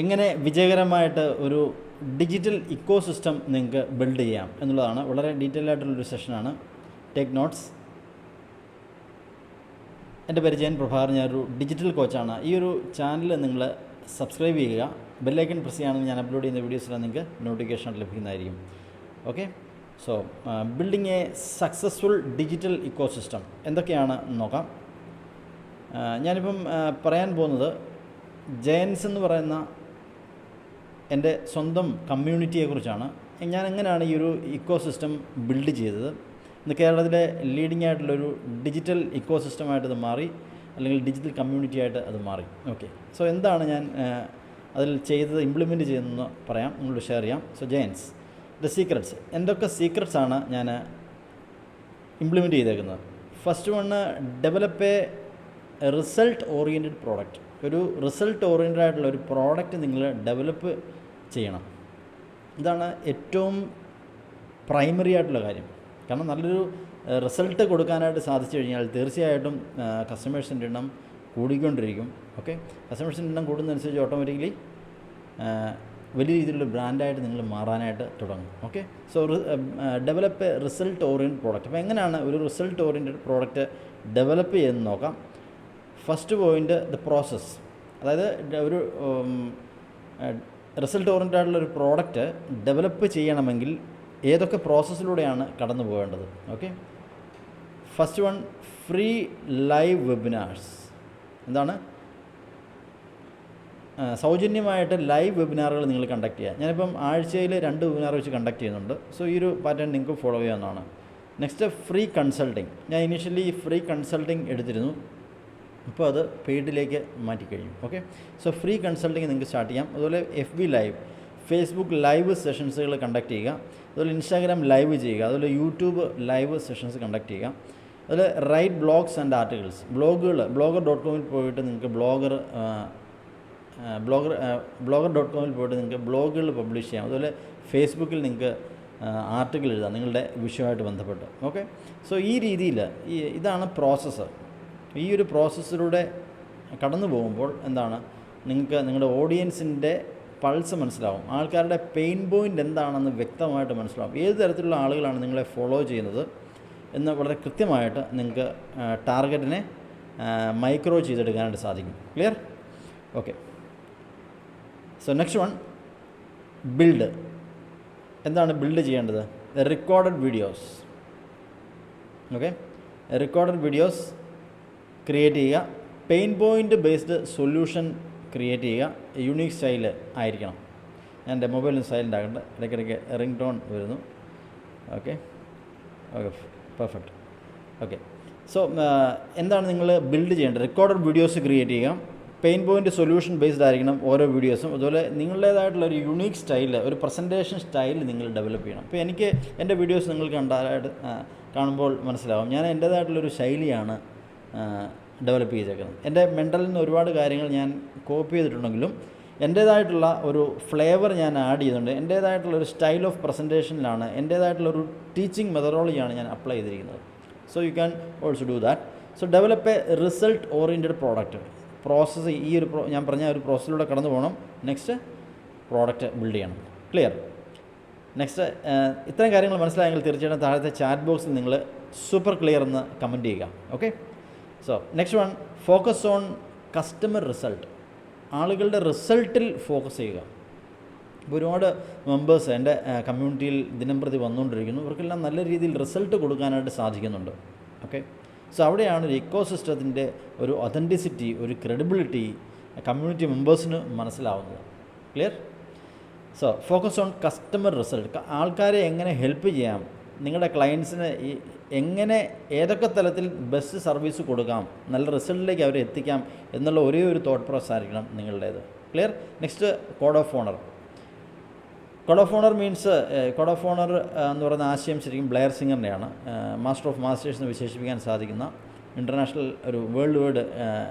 എങ്ങനെ വിജയകരമായിട്ട് ഒരു ഡിജിറ്റൽ ഇക്കോ സിസ്റ്റം നിങ്ങൾക്ക് ബിൽഡ് ചെയ്യാം എന്നുള്ളതാണ്. വളരെ ഡീറ്റെയിൽ ആയിട്ടുള്ളൊരു സെഷനാണ് ടേക്ക് നോട്ട്സ് എന്റെ പേര് ജയൻ പ്രഭാകർ. ഞാനൊരു ഡിജിറ്റൽ കോച്ചാണ് ഈ ഒരു ചാനൽ നിങ്ങൾ സബ്സ്ക്രൈബ് ചെയ്യുക. ബെല്ലൈക്കൺ പ്രസ് ചെയ്യുകയാണെങ്കിൽ ഞാൻ അപ്ലോഡ് ചെയ്യുന്ന വീഡിയോസിലാണ് നിങ്ങൾക്ക് നോട്ടിഫിക്കേഷൻ ലഭിക്കുന്നതായിരിക്കും. Okay so building a successful digital ecosystem എന്തൊക്കെയാണ്? നോക്കാം. ഞാനിപ്പം പറയാൻ പോകുന്നത് ജയൻസ് എന്ന് പറയുന്ന എന്റെ സ്വന്തം കമ്മ്യൂണിറ്റിയെക്കുറിച്ചാണ്. ഞാൻ എങ്ങനെയാണ് ഈ ഒരു ഇക്കോ സിസ്റ്റം ബിൽഡ് ചെയ്തത്? ഇന്ന് കേരളത്തിലെ ലീഡിംഗ് ആയിട്ടുള്ളൊരു ഡിജിറ്റൽ ഇക്കോ സിസ്റ്റമായിട്ട് മാറി അല്ലെങ്കിൽ ഡിജിറ്റൽ കമ്മ്യൂണിറ്റി ആയിട്ട് അത് മാറി. ഓക്കെ സോ എന്താണ് ഞാൻ അതിൽ ചെയ്തത് ഇംപ്ലിമെന്റ് ചെയ്തതെന്ന് പറയാം. നിങ്ങളോട് ഷെയർ ചെയ്യാം. സോ ജയൻസ് ദ സീക്രട്സ് എന്തൊക്കെ സീക്രട്സ് ആണ് ഞാൻ ഇംപ്ലിമെന്റ് ചെയ്തേക്കുന്നത്? First one develop a result oriented product ഒരു റിസൾട്ട് ഓറിയന്റഡ് ആയിട്ടുള്ള ഒരു പ്രോഡക്റ്റ് നിങ്ങൾ ഡെവലപ്പ് ചെയ്യണം. ഇതാണ് ഏറ്റവും പ്രൈമറി ആയിട്ടുള്ള കാര്യം. കാരണം നല്ലൊരു റിസൾട്ട് കൊടുക്കാനായിട്ട് സാധിച്ചു കഴിഞ്ഞാൽ തീർച്ചയായിട്ടും കസ്റ്റമേഴ്സിന്റെ എണ്ണം കൂടിക്കൊണ്ടിരിക്കും. ഓക്കെ കസ്റ്റമേഴ്സിന്റെ എണ്ണം കൂടുന്നതനുസരിച്ച് ഓട്ടോമാറ്റിക്കലി വലിയ രീതിയിലുള്ള ബ്രാൻഡായിട്ട് നിങ്ങൾ മാറാനായിട്ട് തുടങ്ങും. Okay so develop result oriented product അപ്പോൾ എങ്ങനെയാണ് ഒരു റിസൾട്ട് ഓറിയന്റഡ് പ്രോഡക്റ്റ് ഡെവലപ്പ് ചെയ്തെന്ന് നോക്കാം. ഫസ്റ്റ് പോയിന്റ് ദ പ്രോസസ്സ് അതായത് ഒരു റിസൾട്ട് ആയിട്ടുള്ള ഒരു പ്രോഡക്റ്റ് ഡെവലപ്പ് ചെയ്യണമെങ്കിൽ ഏതൊക്കെ പ്രോസസ്സിലൂടെയാണ് കടന്നു പോകേണ്ടത്? Okay. First one free live webinars. എന്താണ്? സൗജന്യമായിട്ട് ലൈവ് വെബിനാറുകൾ നിങ്ങൾ കണ്ടക്ട് ചെയ്യുക. ഞാനിപ്പം ആഴ്ചയിൽ രണ്ട് വെബിനാർ വെച്ച് കണ്ടക്ട് ചെയ്യുന്നുണ്ട്. സോ ഈ ഒരു പാറ്റേൺ നിങ്ങൾക്ക് ഫോളോ ചെയ്യാവുന്നതാണ്. Next free consulting. ഞാൻ ഇനീഷ്യലി ഫ്രീ കൺസൾട്ടിങ് എടുത്തിരുന്നു. ഇപ്പോൾ അത് പെയ്ഡിലേക്ക് മാറ്റിക്കഴിഞ്ഞു. ഓക്കെ? സോ ഫ്രീ കൺസൾട്ടിങ് നിങ്ങൾക്ക് സ്റ്റാർട്ട് ചെയ്യാം. അതുപോലെ F B live Facebook live സെഷൻസുകൾ conduct ചെയ്യുക. അതുപോലെ ഇൻസ്റ്റാഗ്രാം ലൈവ് ചെയ്യുക. അതുപോലെ യൂട്യൂബ് ലൈവ് സെഷൻസ് കണ്ടക്ട് ചെയ്യുക. അതുപോലെ റൈറ്റ് ബ്ലോഗ്സ് ആൻഡ് ആർട്ടിക്കിൾസ് ബ്ലോഗുകൾ ബ്ലോഗർ ഡോട്ട് കോമിൽ പോയിട്ട് നിങ്ങൾക്ക് ബ്ലോഗർ ബ്ലോഗർ ബ്ലോഗർ ഡോട്ട് കോമിൽ പോയിട്ട് നിങ്ങൾക്ക് ബ്ലോഗുകൾ പബ്ലിഷ് ചെയ്യാം. അതുപോലെ ഫേസ്ബുക്കിൽ നിങ്ങൾക്ക് ആർട്ടിക്കിൾ എഴുതാം നിങ്ങളുടെ വിഷയമായിട്ട് ബന്ധപ്പെട്ട്. ഓക്കെ? സോ ഈ രീതിയിൽ ഈ ഇതാണ് പ്രോസസ്സ്. ഈ ഒരു പ്രോസസ്സിലൂടെ കടന്നു പോകുമ്പോൾ എന്താണ്? നിങ്ങൾക്ക് നിങ്ങളുടെ ഓഡിയൻസിന്റെ പൾസ് മനസ്സിലാവും. ആൾക്കാരുടെ പെയിൻ പോയിന്റ് എന്താണെന്ന് വ്യക്തമായിട്ട് മനസ്സിലാവും. ഏത് തരത്തിലുള്ള ആളുകളാണ് നിങ്ങളെ ഫോളോ ചെയ്യുന്നത് എന്ന് വളരെ കൃത്യമായിട്ട് നിങ്ങൾക്ക് ടാർഗറ്റിനെ മൈക്രോ ചെയ്തെടുക്കാനായിട്ട് സാധിക്കും. Clear okay so next one build എന്താണ് ബിൽഡ് ചെയ്യേണ്ടത്? Recorded videos okay recorded videos create ചെയ്യുക. Pain point based solution create ചെയ്യുക. യുണീക്ക് സ്റ്റൈൽ ആയിരിക്കണം. എന്റെ മൊബൈൽ സൈലന്റ് ആകണ്ട ഇടയ്ക്കിടയ്ക്ക് റിംഗ് ടോൺ വരുന്നു okay okay perfect okay so എന്താണ് നിങ്ങൾ ബിൽഡ് ചെയ്യേണ്ടത്? റെക്കോർഡഡ് വീഡിയോസ് ക്രിയേറ്റ് ചെയ്യുക. പെയിൻ പോയിന്റ് സൊല്യൂഷൻ ബേസ്ഡ് ആയിരിക്കണം ഓരോ വീഡിയോസും അതുപോലെ നിങ്ങളുടേതായിട്ടുള്ള ഒരു യുണീക്ക് സ്റ്റൈൽ ഒരു പ്രസന്റേഷൻ സ്റ്റൈൽ നിങ്ങൾ ഡെവലപ്പ് ചെയ്യണം. അപ്പോൾ എനിക്ക് എന്റെ വീഡിയോസ് നിങ്ങൾ കണ്ടാലായിട്ട് കാണുമ്പോൾ മനസ്സിലാവും. ഞാൻ എന്റേതായിട്ടുള്ളൊരു ശൈലിയാണ് ഡെവലപ്പ് ചെയ്തേക്കുന്നത്. എന്റെ മെന്റലിൽ നിന്ന് ഒരുപാട് കാര്യങ്ങൾ ഞാൻ കോപ്പി ചെയ്തിട്ടുണ്ടെങ്കിലും എന്റേതായിട്ടുള്ള ഒരു ഫ്ലേവർ ഞാൻ ആഡ് ചെയ്തിട്ടുണ്ട് എന്റേതായിട്ടുള്ള ഒരു സ്റ്റൈൽ ഓഫ് പ്രസന്റേഷനിലാണ് എന്റേതായിട്ടുള്ള ഒരു ടീച്ചിങ് മെത്തഡോളജിയാണ് ഞാൻ അപ്ലൈ ചെയ്തിരിക്കുന്നത്. So you can also do that so develop a result oriented product process ഈ ഒരു പ്രോ ഞാൻ പറഞ്ഞ ഒരു പ്രോസസ്സിലൂടെ കടന്നു പോകണം. നെക്സ്റ്റ് പ്രോഡക്റ്റ് ബിൽഡ് ചെയ്യണം. ക്ലിയർ നെക്സ്റ്റ് ഇത്രയും കാര്യങ്ങൾ മനസ്സിലായെങ്കിൽ തീർച്ചയായിട്ടും താഴത്തെ ചാറ്റ് ബോക്സിൽ നിങ്ങൾ സൂപ്പർ ക്ലിയർ എന്ന് കമന്റ് ചെയ്യുക. Okay so next one focus on customer result ആളുകളുടെ റിസൾട്ടിൽ ഫോക്കസ് ചെയ്യുക. ഒരുപാട് മെമ്പേഴ്സ് എന്റെ കമ്മ്യൂണിറ്റിയിൽ ദിനം പ്രതി വന്നുകൊണ്ടിരിക്കുന്നു. ഇവർക്കെല്ലാം നല്ല രീതിയിൽ റിസൾട്ട് കൊടുക്കാനായിട്ട് സാധിക്കുന്നുണ്ട്. ഓക്കെ സോ അവിടെയാണ് ഒരു ഇക്കോ സിസ്റ്റത്തിന്റെ ഒരു ഒതന്റിസിറ്റി ഒരു ക്രെഡിബിലിറ്റി കമ്മ്യൂണിറ്റി മെമ്പേഴ്സിന് മനസ്സിലാവുന്നത്. Clear so focus on customer result ആൾക്കാരെ എങ്ങനെ ഹെൽപ്പ് ചെയ്യാം? നിങ്ങളുടെ ക്ലയൻസിന് എങ്ങനെ ഏതൊക്കെ തലത്തിൽ ബെസ്റ്റ് സർവീസ് കൊടുക്കാം നല്ല റിസൾട്ടിലേക്ക് അവരെ എത്തിക്കാം എന്നുള്ള ഒരേ ഒരു തോട്ട് പ്രോസസ് ആയിരിക്കണം നിങ്ങളുടേത്. Clear next code of honour code of honour means code of honour എന്ന് പറയുന്ന ആശയം ശരിക്കും ബ്ലെയർ സിംഗറിന്റെയാണ് മാസ്റ്റർ ഓഫ് മാസ്റ്റേഴ്സ് എന്ന് വിശേഷിപ്പിക്കാൻ സാധിക്കുന്ന ഇന്റർനാഷണൽ ഒരു വേൾഡ് വൈഡ്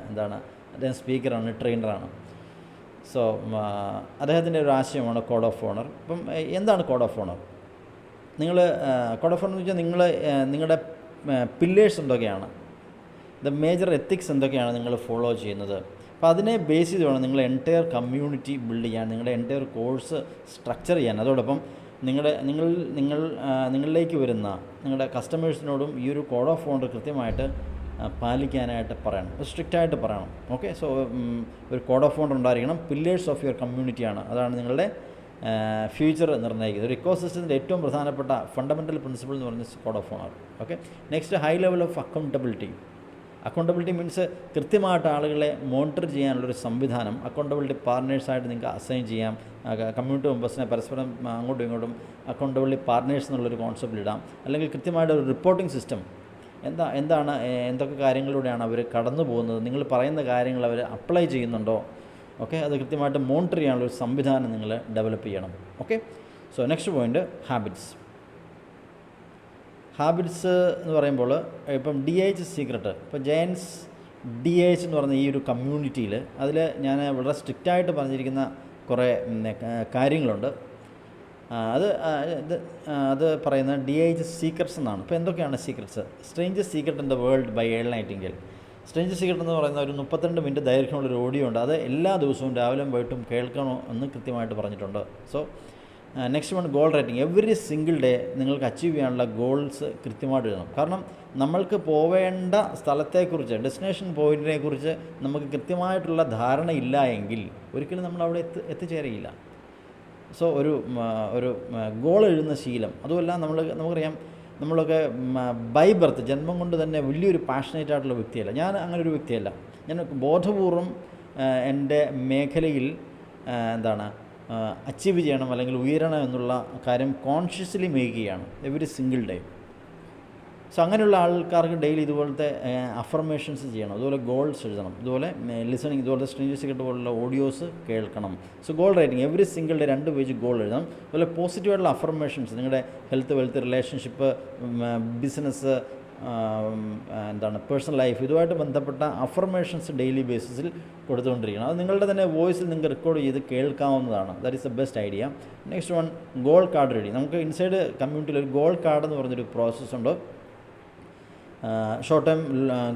എന്താണ് അദ്ദേഹം സ്പീക്കറാണ് ട്രെയിനറാണ് സോ അദ്ദേഹത്തിന്റെ ഒരു ആശയമാണ് കോഡ് ഓഫ് ഓണർ അപ്പം എന്താണ് കോഡ് ഓഫ് ഓണർ നിങ്ങൾ കോഡ് ഓഫ് എന്ന് വെച്ചാൽ നിങ്ങൾ നിങ്ങളുടെ പില്ലേഴ്സ് എന്തൊക്കെയാണ്? ദ മേജർ എത്തിക്സ് എന്തൊക്കെയാണ് നിങ്ങൾ ഫോളോ ചെയ്യുന്നത്? അപ്പോൾ അതിനെ ബേസ് ചെയ്ത് വേണം നിങ്ങൾ എന്റയർ കമ്മ്യൂണിറ്റി ബിൽഡ് ചെയ്യാൻ നിങ്ങളുടെ എന്റയർ കോഴ്സ് സ്ട്രക്ചർ ചെയ്യാൻ. അതോടൊപ്പം നിങ്ങളുടെ നിങ്ങൾ നിങ്ങൾ നിങ്ങളിലേക്ക് വരുന്ന നിങ്ങളുടെ കസ്റ്റമേഴ്സിനോടും ഈ ഒരു കോഡ് ഓഫ് ഓണർ കൃത്യമായിട്ട് പാലിക്കാനായിട്ട് പറയണം. സ്ട്രിക്റ്റ് ആയിട്ട് പറയണം. ഓക്കെ സോ ഒരു കോഡ് ഓഫ് ഓണർ ഉണ്ടായിരിക്കണം. പില്ലേഴ്സ് ഓഫ് യുവർ കമ്മ്യൂണിറ്റിയാണ് അതാണ് നിങ്ങളുടെ ഫ്യൂച്ചർ നിർണയിക്കുന്നത്. ഒരു ഇക്കോ സിസ്റ്റത്തിന്റെ ഏറ്റവും പ്രധാനപ്പെട്ട ഫണ്ടമെന്റൽ പ്രിൻസിപ്പിൾ എന്ന് പറഞ്ഞ code of honour okay next high level of accountability accountability means കൃത്യമായിട്ട് ആളുകളെ മോണിറ്റർ ചെയ്യാനുള്ളൊരു സംവിധാനം അക്കൗണ്ടബിലിറ്റി പാർട്ട്നേഴ്സായിട്ട് നിങ്ങൾക്ക് അസൈൻ ചെയ്യാം. കമ്മ്യൂണിറ്റി മെമ്പേഴ്സിനെ പരസ്പരം അങ്ങോട്ടും ഇങ്ങോട്ടും അക്കൗണ്ടബിലിറ്റി പാർട്ട്നേഴ്സ് എന്നുള്ളൊരു കോൺസെപ്റ്റ് ഇടാം. അല്ലെങ്കിൽ കൃത്യമായിട്ട് ഒരു റിപ്പോർട്ടിംഗ് സിസ്റ്റം എന്താ എന്താണ് എന്തൊക്കെ കാര്യങ്ങളിലൂടെയാണ് അവർ കടന്നു പോകുന്നത് നിങ്ങൾ പറയുന്ന കാര്യങ്ങൾ അവർ അപ്ലൈ ചെയ്യുന്നുണ്ടോ? ഓക്കെ അത് കൃത്യമായിട്ട് മോണിറ്റർ ചെയ്യാനുള്ള ഒരു സംവിധാനം നിങ്ങൾ ഡെവലപ്പ് ചെയ്യണം. Okay so next point habits habits എന്ന് പറയുമ്പോൾ ഇപ്പം ഡി എച്ച് സീക്രട്ട് ഇപ്പോൾ ജയൻസ് ഡി എച്ച് എന്ന് പറയുന്ന ഈ ഒരു കമ്മ്യൂണിറ്റിയിൽ അതിൽ ഞാൻ വളരെ സ്ട്രിക്റ്റായിട്ട് പറഞ്ഞിരിക്കുന്ന കുറേ കാര്യങ്ങളുണ്ട്. അത് അത് പറയുന്നത് ഡി എച്ച് സീക്രട്സ് എന്നാണ്. ഇപ്പോൾ എന്തൊക്കെയാണ് secrets strange secret in the world by Earl Nightingale strange secret എന്ന് പറയുന്ന ഒരു മുപ്പത്തിരണ്ട് മിനിറ്റ് ദൈർഘ്യമുള്ള ഒരു ഓഡിയോ ഉണ്ട്. അത് എല്ലാ ദിവസവും രാവിലെയും വൈകിട്ടും കേൾക്കണോ എന്ന് കൃത്യമായിട്ട് പറഞ്ഞിട്ടുണ്ട്. So next one goal writing every single day നിങ്ങൾക്ക് അച്ചീവ് ചെയ്യാനുള്ള ഗോൾസ് കൃത്യമായിട്ട് എഴുതണം. കാരണം നമ്മൾക്ക് പോവേണ്ട സ്ഥലത്തെക്കുറിച്ച് ഡെസ്റ്റിനേഷൻ പോയിന്റിനെ കുറിച്ച് നമുക്ക് കൃത്യമായിട്ടുള്ള ധാരണ ഇല്ല എങ്കിൽ ഒരിക്കലും നമ്മൾ അവിടെ എത്തി എത്തിച്ചേരയില്ല സോ ഒരു ഒരു ഗോൾ എഴുതുന്ന ശീലം. അതുമല്ല നമ്മൾ നമുക്കറിയാം നമ്മളൊക്കെ ബൈ ബർത്ത് ജന്മം കൊണ്ട് തന്നെ വലിയൊരു പാഷനേറ്റ് ആയിട്ടുള്ള വ്യക്തിയല്ല. ഞാൻ അങ്ങനെ ഒരു വ്യക്തിയല്ല. ഞാൻ ബോധപൂർവം എന്റെ മേഖലയിൽ എന്താണ് അച്ചീവ് ചെയ്യണം അല്ലെങ്കിൽ ഉയരണം എന്നുള്ള കാര്യം കോൺഷ്യസ്ലി മേക്ക് ചെയ്യാണ് എവറി സിംഗിൾ ഡേ സോ അങ്ങനെയുള്ള ആൾക്കാർക്ക് ഡെയിലി ഇതുപോലത്തെ അഫർമേഷൻസ് ചെയ്യണം. അതുപോലെ ഗോൾസ് എഴുതണം. ഇതുപോലെ ലിസണിങ് ഇതുപോലത്തെ സ്ട്രേഞ്ച് സീക്രട്ട് പോലുള്ള ഓഡിയോസ് കേൾക്കണം. So goal writing every single day രണ്ട് പേജ് ഗോൾ എഴുതണം. അതുപോലെ പോസിറ്റീവായിട്ടുള്ള അഫർമേഷൻസ് നിങ്ങളുടെ ഹെൽത്ത് വെൽത്ത് റിലേഷൻഷിപ്പ് ബിസിനസ് എന്താണ് പേഴ്സണൽ ലൈഫ് ഇതുമായിട്ട് ബന്ധപ്പെട്ട അഫർമേഷൻസ് ഡെയിലി ബേസിസിൽ കൊടുത്തുകൊണ്ടിരിക്കണം. അത് നിങ്ങളുടെ തന്നെ വോയിസിൽ നിങ്ങൾക്ക് റെക്കോർഡ് ചെയ്ത് കേൾക്കാവുന്നതാണ്. That is the best idea next one goal card ready നമുക്ക് ഇൻസൈഡ് കമ്മ്യൂണിറ്റിയിൽ ഒരു ഗോൾ കാർഡ് എന്ന് പറഞ്ഞൊരു പ്രോസസ്സ് ഉണ്ട്. ഷോർട്ട് ടൈം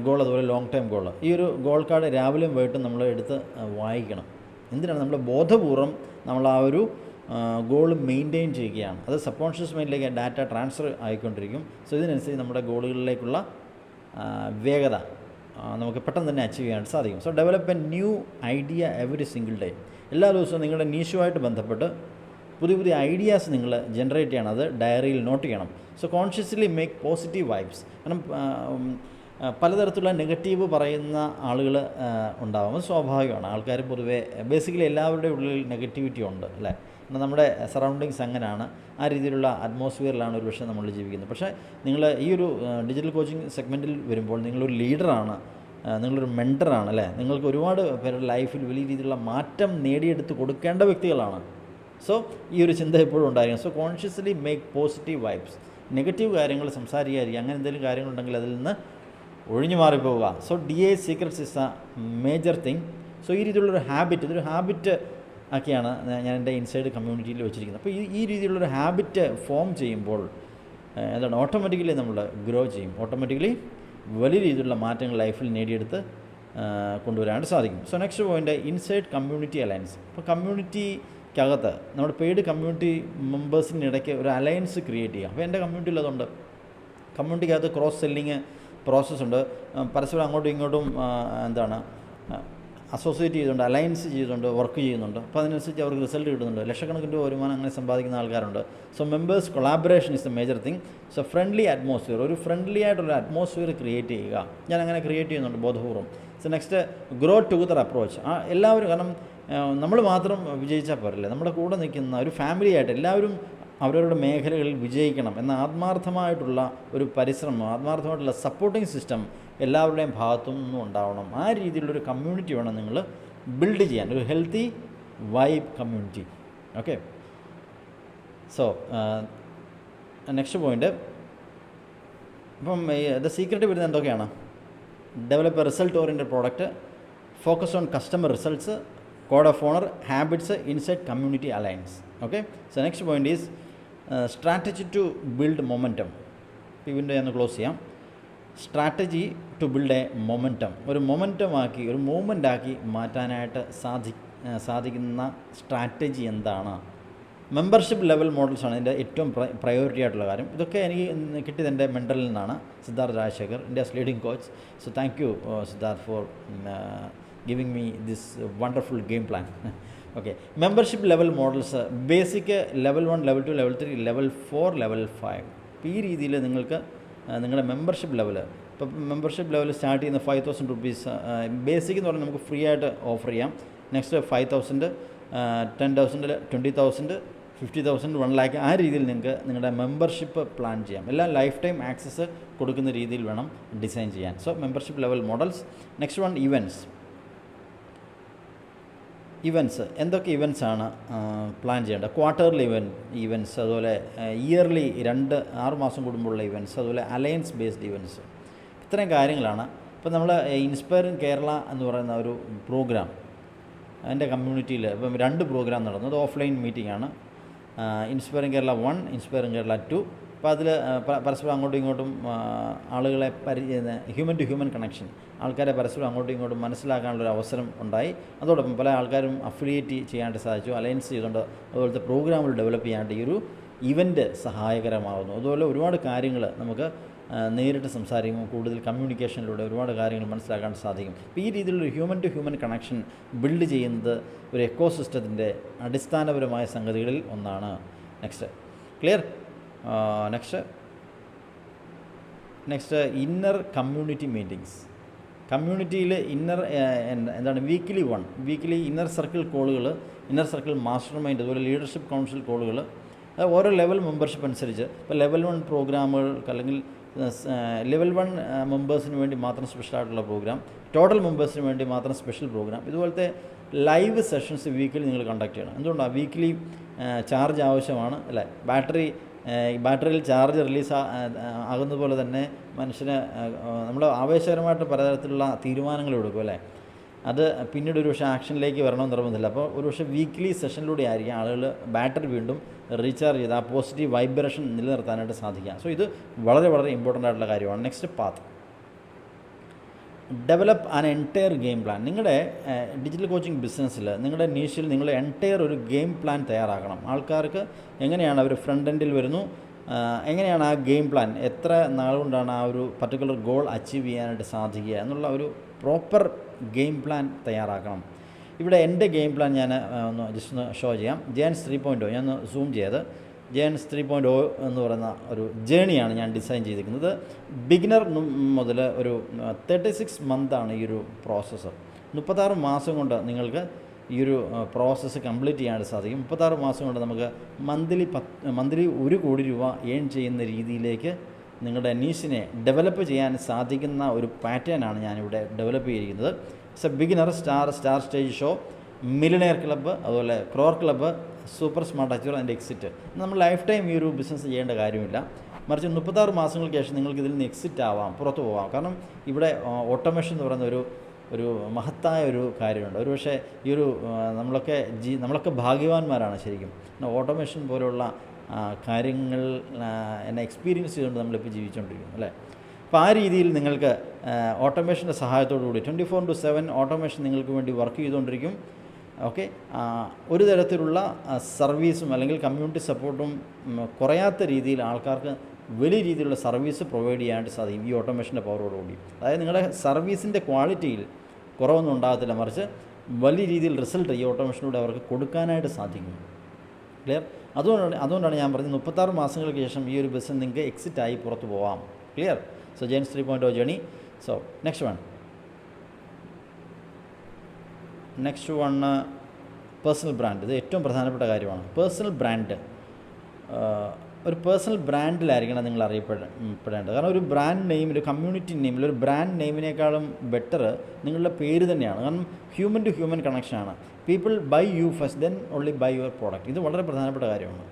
ഗോൾ അതുപോലെ ലോങ് ടൈം ഗോൾ ഈ ഒരു ഗോൾ കാർഡ് രാവിലെയും വൈകിട്ടും നമ്മൾ എടുത്ത് വായിക്കണം. എന്തിനാണ്? നമ്മൾ ബോധപൂർവം നമ്മൾ ആ ഒരു ഗോൾ മെയിന്റെയിൻ ചെയ്യുകയാണ്. അത് സബ് കോൺഷ്യസ് മൈൻഡിലേക്ക് ഡാറ്റ ട്രാൻസ്ഫർ ആയിക്കൊണ്ടിരിക്കും. സോ ഇതിനനുസരിച്ച് നമ്മുടെ ഗോളുകളിലേക്കുള്ള വേഗത നമുക്ക് പെട്ടെന്ന് തന്നെ അച്ചീവ് ചെയ്യാൻ സാധിക്കും. So develop a new idea every single day എല്ലാ ദിവസവും നിങ്ങളുടെ നീഷുമായിട്ട് ബന്ധപ്പെട്ട് പുതിയ പുതിയ ഐഡിയാസ് നിങ്ങൾ ജനറേറ്റ് ചെയ്യണം. അത് ഡയറിയിൽ നോട്ട് ചെയ്യണം. So consciously make positive vibes കാരണം പലതരത്തിലുള്ള നെഗറ്റീവ് പറയുന്ന ആളുകൾ ഉണ്ടാകുമ്പോൾ സ്വാഭാവികമാണ്. ആൾക്കാർ പൊതുവേ ബേസിക്കലി എല്ലാവരുടെ ഉള്ളിൽ നെഗറ്റിവിറ്റി ഉണ്ട് അല്ലേ? കാരണം നമ്മുടെ സറൗണ്ടിങ്സ് അങ്ങനെയാണ് ആ രീതിയിലുള്ള അറ്റ്മോസ്ഫിയറിലാണ് ഒരു പക്ഷേ നമ്മൾ ജീവിക്കുന്നത്. പക്ഷേ നിങ്ങൾ ഈ ഒരു ഡിജിറ്റൽ കോച്ചിങ് സെഗ്മെന്റിൽ വരുമ്പോൾ നിങ്ങളൊരു ലീഡറാണ് നിങ്ങളൊരു മെന്ററാണ് അല്ലേ? നിങ്ങൾക്ക് ഒരുപാട് പേരുടെ ലൈഫിൽ വലിയ രീതിയിലുള്ള മാറ്റം നേടിയെടുത്ത് കൊടുക്കേണ്ട വ്യക്തികളാണ്. സോ ഈ ഒരു ചിന്ത എപ്പോഴും ഉണ്ടായിരിക്കും. So consciously make positive vibes negative കാര്യങ്ങൾ സംസാരിക്കാതിരിക്കുക. അങ്ങനെ എന്തെങ്കിലും കാര്യങ്ങളുണ്ടെങ്കിൽ അതിൽ നിന്ന് ഒഴിഞ്ഞു മാറിപ്പോവുക. So D A secrets is a major thing so ഈ രീതിയിലുള്ളൊരു ഹാബിറ്റ് ഇതൊരു ഹാബിറ്റ് ഒക്കെയാണ് ഞാൻ എന്റെ ഇൻസൈഡ് കമ്മ്യൂണിറ്റിയിൽ വെച്ചിരിക്കുന്നത്. അപ്പോൾ ഈ ഈ രീതിയിലുള്ളൊരു ഹാബിറ്റ് ഫോം ചെയ്യുമ്പോൾ എന്താണ് ഓട്ടോമാറ്റിക്കലി നമ്മൾ ഗ്രോ ചെയ്യും. ഓട്ടോമാറ്റിക്കലി വലിയ രീതിയിലുള്ള മാറ്റങ്ങൾ ലൈഫിൽ നേടിയെടുത്ത് കൊണ്ടുവരാനായിട്ട് സാധിക്കും. So next point inside community alliance ഇപ്പോൾ കമ്മ്യൂണിറ്റിക്കകത്ത് നമ്മുടെ പെയ്ഡ് കമ്മ്യൂണിറ്റി മെമ്പേഴ്സിനിടയ്ക്ക് ഒരു അലയൻസ് ക്രിയേറ്റ് ചെയ്യുക അപ്പോൾ എന്റെ കമ്മ്യൂണിറ്റിയിൽ അതുണ്ട്. കമ്മ്യൂണിറ്റിക്കകത്ത് ക്രോസ് സെല്ലിങ് പ്രോസസ്സുണ്ട് പരസ്പരം അങ്ങോട്ടും ഇങ്ങോട്ടും എന്താണ് അസോസിയേറ്റ് ചെയ്തുകൊണ്ട് അലയൻസ് ചെയ്തുകൊണ്ട് വർക്ക് ചെയ്യുന്നുണ്ട്. അപ്പോൾ അതിനനുസരിച്ച് അവർക്ക് റിസൾട്ട് കിട്ടുന്നുണ്ട്. ലക്ഷക്കണക്കിന് രൂപ വരുമാനം അങ്ങനെ സമ്പാദിക്കുന്ന ആൾക്കാരുണ്ട്. So members collaboration is the major thing so friendly atmosphere ഒരു ഫ്രണ്ട്ലി ആയിട്ടുള്ള അറ്റ്മോസ്ഫിയർ ക്രിയേറ്റ് ചെയ്യുക. ഞാൻ അങ്ങനെ ക്രിയേറ്റ് ചെയ്യുന്നുണ്ട് ബോധപൂർവം so next grow together approach എല്ലാവരും കാരണം നമ്മൾ മാത്രം വിജയിച്ചാൽ പോരല്ലേ? നമ്മുടെ കൂടെ നിൽക്കുന്ന ഒരു ഫാമിലി ആയിട്ട് എല്ലാവരും അവരവരുടെ മേഖലകളിൽ വിജയിക്കണം എന്ന ആത്മാർത്ഥമായിട്ടുള്ള ഒരു പരിശ്രമം ആത്മാർത്ഥമായിട്ടുള്ള സപ്പോർട്ടിംഗ് സിസ്റ്റം എല്ലാവരുടെയും ഭാഗത്തു നിന്നും ഉണ്ടാവണം. ആ രീതിയിലുള്ളൊരു കമ്മ്യൂണിറ്റി വേണം നിങ്ങൾ ബിൽഡ് ചെയ്യാൻ. ഒരു healthy vibe community okay so next point ഇപ്പം ദ സീക്രട്ട് വരുന്നത് എന്തൊക്കെയാണ്? Develop result oriented product focus on customer results code of honour habits inside community alliance okay so next point is strategy to build momentum ഇതിന്റെ ഒന്ന് close ചെയ്യാം. Strategy to build a momentum ഒരു മൊമെന്റമാക്കി ഒരു movement ആക്കി മാറ്റാനായിട്ട് സാധി സാധിക്കുന്ന സ്ട്രാറ്റജി എന്താണ്? മെമ്പർഷിപ്പ് ലെവൽ മോഡൽസാണ് ഇതിന്റെ ഏറ്റവും പ്രയോറിറ്റി ആയിട്ടുള്ള കാര്യം. ഇതൊക്കെ എനിക്ക് കിട്ടിയത് എന്റെ മെന്റലിൽ നിന്നാണ് Siddharth Rajasekhar India's leading coach so thank you Siddharth for giving me this wonderful game plan okay membership level models basic level one level two level three level four level five അപ്പോൾ ഈ രീതിയിൽ നിങ്ങൾക്ക് നിങ്ങളുടെ membership level ഇപ്പോൾ membership level start ചെയ്യുന്ന five thousand rupees basic എന്ന് പറഞ്ഞാൽ നമുക്ക് ഫ്രീ ആയിട്ട് ഓഫർ ചെയ്യാം. Next five thousand ten thousand twenty thousand fifty thousand one lakh ആ രീതിയിൽ നിങ്ങൾക്ക് നിങ്ങളുടെ മെമ്പർഷിപ്പ് പ്ലാൻ ചെയ്യാം. എല്ലാം ലൈഫ് ടൈം ആക്സസ് കൊടുക്കുന്ന രീതിയിൽ വേണം ഡിസൈൻ ചെയ്യാൻ. So membership level models next one events events എന്തൊക്കെ ഇവന്റ്സ് ആണ് പ്ലാൻ ചെയ്യേണ്ടത്? ക്വാർട്ടർലി ഇവൻ ഇവന്റ്സ് അതുപോലെ ഇയർലി രണ്ട് ആറ് മാസം കൂടുമ്പോഴുള്ള ഇവന്റ്സ് അതുപോലെ അലയൻസ് ബേസ്ഡ് ഇവന്റ്സ് ഇത്രയും കാര്യങ്ങളാണ്. ഇപ്പോൾ നമ്മൾ ഇൻസ്പയറിങ് കേരള എന്ന് പറയുന്ന ഒരു പ്രോഗ്രാം എന്റെ കമ്മ്യൂണിറ്റിയിൽ ഇപ്പം രണ്ട് പ്രോഗ്രാം നടന്നത് ഓഫ്ലൈൻ മീറ്റിംഗ് ആണ്. Inspiring Kerala one inspiring Kerala two അപ്പോൾ അതിൽ പരസ്പരം അങ്ങോട്ടും ഇങ്ങോട്ടും ആളുകളെ പരി ഹ്യൂമൻ ടു ഹ്യൂമൻ കണക്ഷൻ ആൾക്കാരെ പരസ്പരം അങ്ങോട്ടും ഇങ്ങോട്ടും മനസ്സിലാക്കാനുള്ളൊരു അവസരം ഉണ്ടായി. അതോടൊപ്പം പല ആൾക്കാരും അഫിലിയേറ്റ് ചെയ്യാനായിട്ട് സാധിച്ചു അലയൻസ് ചെയ്തുകൊണ്ട് അതുപോലത്തെ പ്രോഗ്രാമുകൾ ഡെവലപ്പ് ചെയ്യാനായിട്ട് ഈ ഒരു ഇവന്റ് സഹായകരമാകുന്നു അതുപോലെ ഒരുപാട് കാര്യങ്ങൾ നമുക്ക് നേരിട്ട് സംസാരിക്കുമ്പോൾ കൂടുതൽ കമ്മ്യൂണിക്കേഷനിലൂടെ ഒരുപാട് കാര്യങ്ങൾ മനസ്സിലാക്കാൻ സാധിക്കും. അപ്പോൾ ഈ രീതിയിലുള്ള human to human connection build ചെയ്യുന്നത് ഒരു എക്കോ സിസ്റ്റത്തിന്റെ അടിസ്ഥാനപരമായ സംഗതികളിൽ ഒന്നാണ്. Next clear next next inner community meetings കമ്മ്യൂണിറ്റിയിൽ ഇന്നർ എന്താണ് weekly one weekly inner circle കോളുകൾ ഇന്നർ സർക്കിൾ മാസ്റ്റർ മൈൻഡ് അതുപോലെ ലീഡർഷിപ്പ് കൗൺസിൽ കോളുകൾ ഓരോ ലെവൽ മെമ്പർഷിപ്പ് അനുസരിച്ച്. ഇപ്പോൾ ലെവൽ വൺ പ്രോഗ്രാമുകൾക്ക് അല്ലെങ്കിൽ ലെവൽ വൺ മെമ്പേഴ്സിന് വേണ്ടി മാത്രം സ്പെഷ്യൽ ആയിട്ടുള്ള പ്രോഗ്രാം ടോട്ടൽ മെമ്പേഴ്സിന് വേണ്ടി മാത്രം സ്പെഷ്യൽ പ്രോഗ്രാം ഇതുപോലത്തെ ലൈവ് സെഷൻസ് വീക്കിലി നിങ്ങൾ കണ്ടക്ട് ചെയ്യണം. എന്തുകൊണ്ടാണ് വീക്കിലി ചാർജ് ആവശ്യമാണ്. അല്ലേ? ബാറ്ററി ഈ ബാറ്ററിയിൽ ചാർജ് റിലീസ് ആകുന്ന പോലെ തന്നെ മനുഷ്യന് നമ്മൾ ആവേശകരമായിട്ട് പലതരത്തിലുള്ള തീരുമാനങ്ങൾ എടുക്കും അല്ലേ? അത് പിന്നീട് ഒരു പക്ഷേ ആക്ഷനിലേക്ക് വരണമെന്ന് നിർബന്ധമില്ല. അപ്പോൾ ഒരു പക്ഷേ വീക്ക്ലി സെഷനിലൂടെ ആയിരിക്കും ആളുകൾ ബാറ്ററി വീണ്ടും റീചാർജ് ചെയ്ത് ആ പോസിറ്റീവ് വൈബ്രേഷൻ നിലനിർത്താനായിട്ട് സാധിക്കുക. സോ ഇത് വളരെ വളരെ ഇമ്പോർട്ടന്റ് ആയിട്ടുള്ള കാര്യമാണ്. Next path develop an entire game plan നിങ്ങളുടെ ഡിജിറ്റൽ കോച്ചിങ് ബിസിനസ്സിൽ നിങ്ങളുടെ നീഷിൽ നിങ്ങൾ എന്റയർ ഒരു ഗെയിം പ്ലാൻ തയ്യാറാക്കണം. ആൾക്കാർക്ക് എങ്ങനെയാണ് അവർ ഫ്രണ്ട് എൻഡിൽ വരുന്നു? എങ്ങനെയാണ് ആ ഗെയിം പ്ലാൻ എത്ര നാളുകൊണ്ടാണ് ആ ഒരു പർട്ടിക്കുലർ ഗോൾ അച്ചീവ് ചെയ്യാനായിട്ട് സാധിക്കുക എന്നുള്ള ഒരു പ്രോപ്പർ ഗെയിം പ്ലാൻ തയ്യാറാക്കണം. ഇവിടെ എന്റെ ഗെയിം പ്ലാൻ ഞാൻ ഒന്ന് ജസ്റ്റ് ഒന്ന് ഷോ ചെയ്യാം. ജയൻസ് ത്രീ പോയിന്റോ ഞാൻ ഒന്ന് സൂം ചെയ്ത് ജെയൻസ് ത്രീ പോയിന്റ് ഒ എന്ന് പറയുന്ന ഒരു ജേണിയാണ് ഞാൻ ഡിസൈൻ ചെയ്തിരിക്കുന്നത്. ബിഗിനർ മുതൽ ഒരു തേർട്ടി സിക്സ് മന്താണ് ഈ ഒരു പ്രോസസ്സ് മുപ്പത്താറ് മാസം കൊണ്ട് നിങ്ങൾക്ക് ഈ ഒരു പ്രോസസ്സ് കംപ്ലീറ്റ് ചെയ്യാനായിട്ട് സാധിക്കും. മുപ്പത്താറ് മാസം കൊണ്ട് നമുക്ക് മന്ത്ലി പത്ത് മന്ത്ലി ഒരു കോടി രൂപ ഏൺ ചെയ്യുന്ന രീതിയിലേക്ക് നിങ്ങളുടെ നീസിനെ ഡെവലപ്പ് ചെയ്യാൻ സാധിക്കുന്ന ഒരു പാറ്റേണാണ് ഞാനിവിടെ ഡെവലപ്പ് ചെയ്തിരിക്കുന്നത്. It's a beginner star star stage show millionaire club അതുപോലെ crore club super smart achiever അതിന്റെ എക്സിറ്റ്. നമ്മൾ ലൈഫ് ടൈം ഈ ഒരു ബിസിനസ് ചെയ്യേണ്ട കാര്യമില്ല. മറിച്ച് മുപ്പത്താറ് മാസങ്ങൾക്ക് ശേഷം നിങ്ങൾക്ക് ഇതിൽ നിന്ന് എക്സിറ്റ് ആവാം പുറത്തു പോവാം. കാരണം ഇവിടെ ഓട്ടോമേഷൻ എന്ന് പറയുന്ന ഒരു ഒരു മഹത്തായ ഒരു കാര്യമുണ്ട്. ഒരു പക്ഷേ ഈ ഒരു നമ്മളൊക്കെ ജീ നമ്മളൊക്കെ ഭാഗ്യവാന്മാരാണ് ശരിക്കും. ഓട്ടോമേഷൻ പോലുള്ള കാര്യങ്ങൾ എന്നെ എക്സ്പീരിയൻസ് ചെയ്തുകൊണ്ട് നമ്മളിപ്പോൾ ജീവിച്ചുകൊണ്ടിരിക്കുന്നു അല്ലേ? അപ്പോൾ ആ രീതിയിൽ നിങ്ങൾക്ക് ഓട്ടോമേഷന്റെ സഹായത്തോടു കൂടി twenty four to seven automation നിങ്ങൾക്ക് വേണ്ടി വർക്ക് ചെയ്തുകൊണ്ടിരിക്കും. ഓക്കെ? ഒരു തരത്തിലുള്ള സർവീസും അല്ലെങ്കിൽ കമ്മ്യൂണിറ്റി സപ്പോർട്ടും കുറയാത്ത രീതിയിൽ ആൾക്കാർക്ക് വലിയ രീതിയിലുള്ള സർവീസ് പ്രൊവൈഡ് ചെയ്യാനായിട്ട് സാധിക്കും ഈ ഓട്ടോമേഷന്റെ പവറോടുകൂടി. അതായത് നിങ്ങളുടെ സർവീസിന്റെ ക്വാളിറ്റിയിൽ കുറവൊന്നും ഉണ്ടാകത്തില്ല മറിച്ച് വലിയ രീതിയിൽ റിസൾട്ട് ഈ ഓട്ടോമേഷനിലൂടെ അവർക്ക് കൊടുക്കാനായിട്ട് സാധിക്കും. ക്ലിയർ? അതുകൊണ്ടാണ് അതുകൊണ്ടാണ് ഞാൻ പറഞ്ഞത് മുപ്പത്താറ് മാസങ്ങൾക്ക് ശേഷം ഈ ഒരു ബിസിനസ് നിങ്ങൾക്ക് എക്സിറ്റ് ആയി പുറത്ത് പോവാം. Clear? So Jain's three point o journey. So next one. Next one personal brand. ഇത് ഏറ്റവും പ്രധാനപ്പെട്ട കാര്യമാണ്. പേഴ്സണൽ ബ്രാൻഡ് ഒരു പേഴ്സണൽ ബ്രാൻഡിലായിരിക്കണം നിങ്ങൾ അറിയപ്പെടേണ്ടത് കാരണം ഒരു ബ്രാൻഡ് നെയിം ഒരു കമ്മ്യൂണിറ്റി നെയിമിൽ ഒരു ബ്രാൻഡ് നെയിമിനേക്കാളും ബെറ്റർ നിങ്ങളുടെ പേര് തന്നെയാണ്. കാരണം ഹ്യൂമൻ ടു ഹ്യൂമൻ കണക്ഷനാണ്. People buy you first then only buy your product. ഇത് വളരെ പ്രധാനപ്പെട്ട കാര്യമാണ്.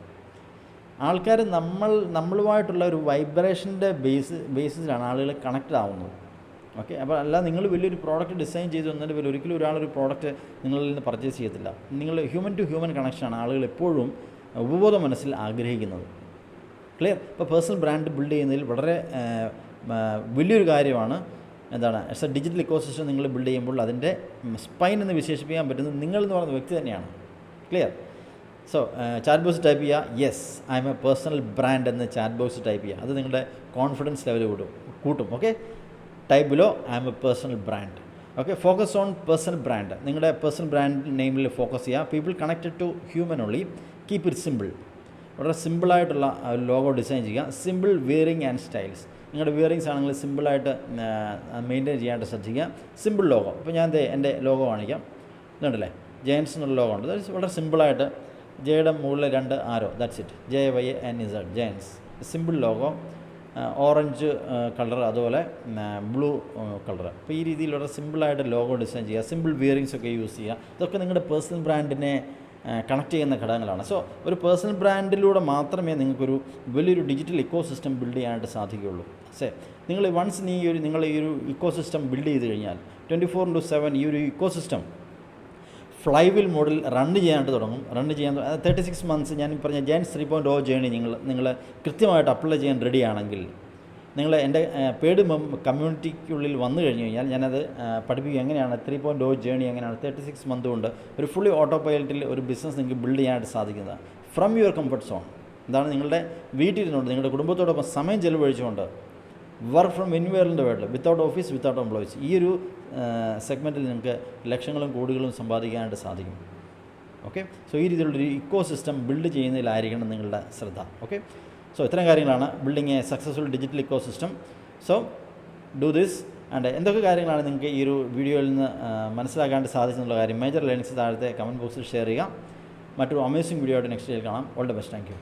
ആൾക്കാർ നമ്മൾ നമ്മളുമായിട്ടുള്ള ഒരു വൈബ്രേഷന്റെ ബേസ് ബേസിസിലാണ് ആളുകൾ കണക്റ്റഡ് ആവുന്നത്. ഓക്കെ അപ്പോൾ അല്ല നിങ്ങൾ വലിയൊരു പ്രോഡക്റ്റ് ഡിസൈൻ ചെയ്ത് തന്നതിന്റെ പേരിൽ ഒരിക്കലും ഒരാളൊരു പ്രോഡക്റ്റ് നിങ്ങളിൽ നിന്ന് പർച്ചേസ് ചെയ്യത്തില്ല. നിങ്ങൾ ഹ്യൂമൻ ടു ഹ്യൂമൻ കണക്ഷനാണ് ആളുകൾ എപ്പോഴും ഉപബോധ മനസ്സിൽ ആഗ്രഹിക്കുന്നത്. ക്ലിയർ ഇപ്പോൾ പേഴ്സണൽ ബ്രാൻഡ് ബിൽഡ് ചെയ്യുന്നതിൽ വളരെ വലിയൊരു കാര്യമാണ് എന്താണ് ആസ് എ ഡിജിറ്റൽ ഇക്കോസിസ്റ്റം നിങ്ങൾ ബിൽഡ് ചെയ്യുമ്പോൾ അതിന്റെ സ്പൈൻ എന്ന് വിശേഷിപ്പിക്കാൻ പറ്റുന്നത് നിങ്ങൾ എന്ന് പറയുന്ന വ്യക്തി തന്നെയാണ്. Clear so chat box type ചെയ്യുക yes I'm a personal brand എന്ന് ചാറ്റ് ബോക്സ് ടൈപ്പ് ചെയ്യുക അത് നിങ്ങളുടെ കോൺഫിഡൻസ് ലെവൽ കൂടും. കൂട്ടും okay type below I'm a personal brand okay focus on personal brand നിങ്ങളുടെ പേഴ്സണൽ ബ്രാൻഡ് നെയിമിൽ ഫോക്കസ് ചെയ്യുക. People connected to human only keep it simple വളരെ സിമ്പിളായിട്ടുള്ള ലോഗോ ഡിസൈൻ ചെയ്യുക. സിമ്പിൾ വിയറിങ് ആൻഡ് സ്റ്റൈൽസ് നിങ്ങളുടെ wearings ആണെങ്കിൽ സിമ്പിളായിട്ട് മെയിന്റെയിൻ ചെയ്യാനായിട്ട് ശ്രദ്ധിക്കുക. സിമ്പിൾ ലോഗോ ഇപ്പോൾ ഞാൻ എന്റെ ലോഗോ കാണിക്കാം. ഇതുണ്ടല്ലേ? ജയൻസ് എന്നുള്ള ലോഗോ ഉണ്ട്. ദാറ്റ്സ് വളരെ സിമ്പിളായിട്ട് ജയുടെ മുകളിൽ രണ്ട് arrow. That's it J Y N Z Jayans simple logo orange colour അതുപോലെ ബ്ലൂ കളർ അപ്പോൾ ഈ രീതിയിലുള്ള സിമ്പിളായിട്ട് ലോഗോ ഡിസൈൻ ചെയ്യുക സിമ്പിൾ വിയറിങ്സ് ഒക്കെ യൂസ് ചെയ്യുക. ഇതൊക്കെ നിങ്ങളുടെ പേഴ്സണൽ ബ്രാൻഡിനെ കണക്ട് ചെയ്യുന്ന ഘടകങ്ങളാണ്. സോ ഒരു പേഴ്സണൽ ബ്രാൻഡിലൂടെ മാത്രമേ നിങ്ങൾക്കൊരു വലിയൊരു ഡിജിറ്റൽ ഇക്കോ സിസ്റ്റം ബിൽഡ് ചെയ്യാനായിട്ട് സാധിക്കുകയുള്ളൂ. സേ നിങ്ങൾ വൺസ് നീ ഒരു നിങ്ങൾ ഈ ഒരു ഇക്കോ സിസ്റ്റം ബിൽഡ് ചെയ്ത് കഴിഞ്ഞാൽ ട്വന്റി ഫോർ ഇന്റു സെവൻ ഈ ഒരു ഇക്കോ സിസ്റ്റം ഫ്ലൈവിൽ മോഡിൽ റൺ ചെയ്യാനായിട്ട് തുടങ്ങും. റൺ ചെയ്യാൻ തേർട്ടി സിക്സ് മന്ത്സ് ഞാൻ പറഞ്ഞ Jayans three point O journey നിങ്ങൾ നിങ്ങൾ കൃത്യമായിട്ട് അപ്ലൈ ചെയ്യാൻ റെഡി ആണെങ്കിൽ നിങ്ങൾ എന്റെ പേഡ് കമ്മ്യൂണിറ്റിക്കുള്ളിൽ വന്നു കഴിഞ്ഞ് കഴിഞ്ഞാൽ ഞാനത് പഠിപ്പിക്കും. എങ്ങനെയാണ് ത്രീ പോയിന്റ് ഓ ജേണി എങ്ങനെയാണ് തേർട്ടി സിക്സ് മന്ത് കൊണ്ട് ഒരു ഫുള്ളി ഓട്ടോ പൈലറ്റിൽ ഒരു ബിസിനസ് നിങ്ങൾക്ക് ബിൽഡ് ചെയ്യാനായിട്ട് സാധിക്കുന്നത്? ഫ്രം യുവർ കംഫർട്ട് സോൺ എന്താണ് നിങ്ങളുടെ വീട്ടിലിരുന്നുകൊണ്ട് നിങ്ങളുടെ കുടുംബത്തോടൊപ്പം സമയം ചെലവഴിച്ചുകൊണ്ട് work from എനിവെയറിന്റെ world without office without employees ഈ ഒരു സെഗ്മെന്റിൽ നിങ്ങൾക്ക് ലക്ഷങ്ങളും കോടികളും സമ്പാദിക്കാനായിട്ട് സാധിക്കും. ഓക്കെ സോ ഈ രീതിയിലുള്ളൊരു ഇക്കോ സിസ്റ്റം ബിൽഡ് ചെയ്യുന്നതിലായിരിക്കണം നിങ്ങളുടെ ശ്രദ്ധ. ഓക്കെ സോ ഇത്തരം കാര്യങ്ങളാണ് building a successful digital ecosystem so do this and എന്തൊക്കെ കാര്യങ്ങളാണ് നിങ്ങൾക്ക് ഈ ഒരു വീഡിയോയിൽ നിന്ന് മനസ്സിലാക്കാണ്ട് സാധിച്ചെന്നുള്ള കാര്യം മേജർ ലേണിങ്സ് താഴത്തെ കമന്റ് ബോക്സിൽ ഷെയർ ചെയ്യുക. മറ്റൊരു അമേസിംഗ് വീഡിയോ ആയിട്ട് നെക്സ്റ്റ് ഡേയിൽ കാണാം. All the best thank you